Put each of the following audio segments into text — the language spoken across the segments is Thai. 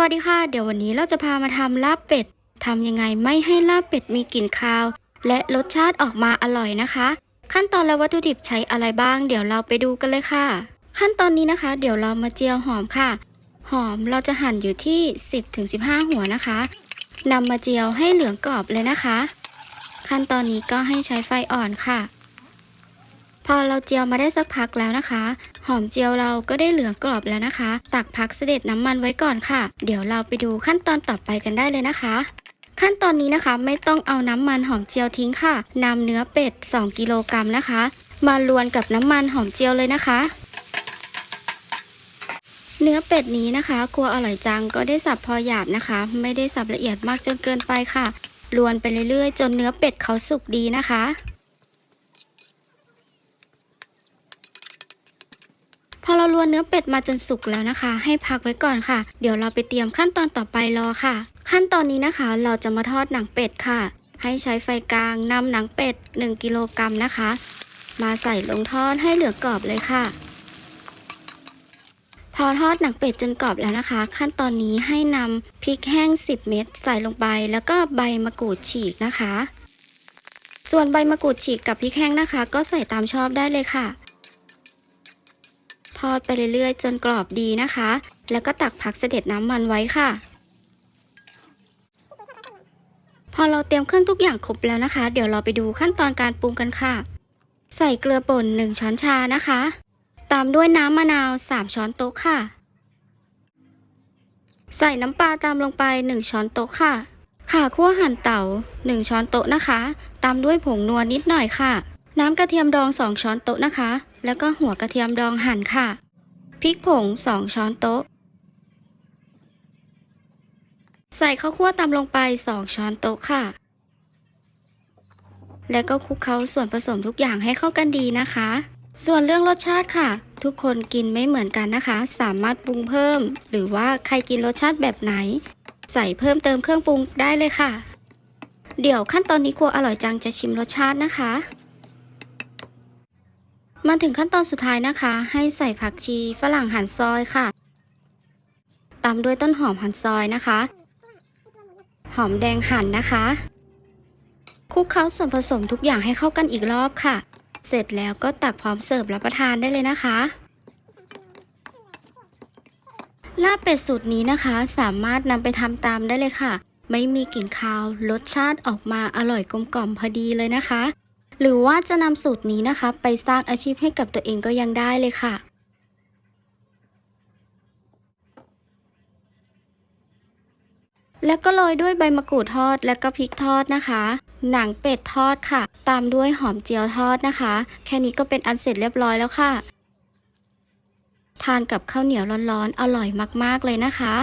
วัสดีค่ะ เดี๋ยววันนี้เราจะพามาทำลาบเป็ดทำยังไงไม่ให้ลาบเป็ดมีกลิ่นคาว และรสชาติออกมาอร่อยนะคะ ขั้นตอนและวัตถุดิบใช้อะไรบ้าง เดี๋ยวเราไปดูกันเลยค่ะ ขั้นตอนนี้นะคะ เดี๋ยวเรามาเจียวหอมค่ะ หอมเราจะหั่นอยู่ที่ 10-15 หัวนะคะนำมาเจียวให้เหลืองกรอบเลยนะคะ ขั้นตอนนี้ก็ให้ใช้ไฟอ่อนค่ะ พอเราเจียวมาได้สักพักแล้วนะคะ หอมเจียวเราก็ได้เหลืองกรอบแล้วนะคะ ตักพักเสด็จน้ำมันไว้ก่อนค่ะ เดี๋ยวเราไปดูขั้นตอนต่อไปกันได้เลยนะคะ ขั้นตอนนี้นะคะไม่ต้องเอาน้ำมันหอมเจียวทิ้งค่ะนำเนื้อเป็ด 2 กิโลกรัมนะคะ มาลวนกับน้ำมันหอมเจียวเลยนะคะเนื้อเป็ดนี้นะคะกลัวอร่อยจังก็ได้สับพอหยาบนะคะ ไม่ได้สับละเอียดมากจนเกินไปค่ะลวนไปเรื่อยๆ จนเนื้อเป็ดเขาสุกดีนะคะ พอเราลวนเนื้อเป็ดมาจนสุกแล้วนะคะ ให้พักไว้ก่อนค่ะ เดี๋ยวเราไปเตรียมขั้นตอนต่อไปรอค่ะ ขั้นตอนนี้นะคะ เราจะมาทอดหนังเป็ดค่ะ ให้ใช้ไฟกลางนำหนังเป็ด 1 กิโลกรัมนะคะ มาใส่ลงทอดให้เหลือกรอบเลยค่ะ พอทอดหนังเป็ดจนกรอบแล้วนะคะ ขั้นตอนนี้ให้นำพริกแห้ง 10 เม็ดใส่ลงไป แล้วก็ใบมะกรูดฉีกนะคะ ส่วนใบมะกรูดฉีกกับพริกแห้งนะคะ ก็ใส่ตามชอบได้เลยค่ะ ทอดไปเรื่อยๆ จนกรอบดีนะคะ แล้วก็ตักพักเสด็จน้ำมันไว้ค่ะ พอเราเตรียมเครื่องทุกอย่างครบแล้วนะคะ เดี๋ยวเราไปดูขั้นตอนการปรุงกันค่ะ ใส่เกลือป่น 1 ช้อนชานะคะ ตามด้วยน้ำมะนาว 3 ช้อนโต๊ะค่ะ ใส่น้ำปลาตามลงไป 1 ช้อนโต๊ะค่ะ ข่าคั่วหั่นเต่า 1 ช้อนโต๊ะนะคะ ตามด้วยผงนัวนิดหน่อยค่ะ น้ำกระเทียมดอง 2 ช้อนโต๊ะนะคะ แล้วก็หัวกระเทียมดองหั่นค่ะ พริกผง 2 ช้อนโต๊ะ ใส่ข้าวคั่วตามลงไป 2 ช้อนโต๊ะค่ะ แล้วก็คลุกเคล้าส่วนผสมทุกอย่างให้เข้ากันดีนะคะ ส่วนเรื่องรสชาติค่ะ ทุกคนกินไม่เหมือนกันนะคะ สามารถปรุงเพิ่ม หรือว่าใครกินรสชาติแบบไหน ใส่เพิ่มเติมเครื่องปรุงได้เลยค่ะ เดี๋ยวขั้นตอนนี้ครัวอร่อยจังจะชิมรสชาตินะคะ มาถึงขั้นตอนสุดท้ายนะคะ ให้ใส่ผักชีฝรั่งหั่นซอยค่ะ ตามด้วยต้นหอมหั่นซอยนะคะ หอมแดงหั่นนะคะ คลุกเคล้าส่วนผสมทุกอย่างให้เข้ากันอีกรอบค่ะ เสร็จแล้วก็ตักพร้อมเสิร์ฟรับประทานได้เลยนะคะ ลาบเป็ดสูตรนี้นะคะ สามารถนำไปทำตามได้เลยค่ะ ไม่มีกลิ่นคาว รสชาติออกมาอร่อยกลมกล่อมพอดีเลยนะคะ หรือว่าจะนำสูตรนี้นะคะ ไปสร้างอาชีพให้กับตัวเองก็ยังได้เลยค่ะ แล้วก็โรยด้วยใบมะกรูดทอดและก็พริกทอดนะคะ หนังเป็ดทอดค่ะ ตามด้วยหอมเจียวทอดนะคะ แค่นี้ก็เป็นอันเสร็จเรียบร้อยแล้วค่ะ ทานกับข้าวเหนียวร้อนๆ อร่อยมากๆเลยนะคะ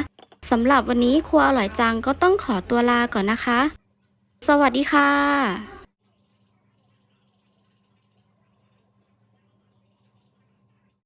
สำหรับวันนี้ครัวอร่อยจังก็ต้องขอตัวลาก่อนนะคะ สวัสดีค่ะ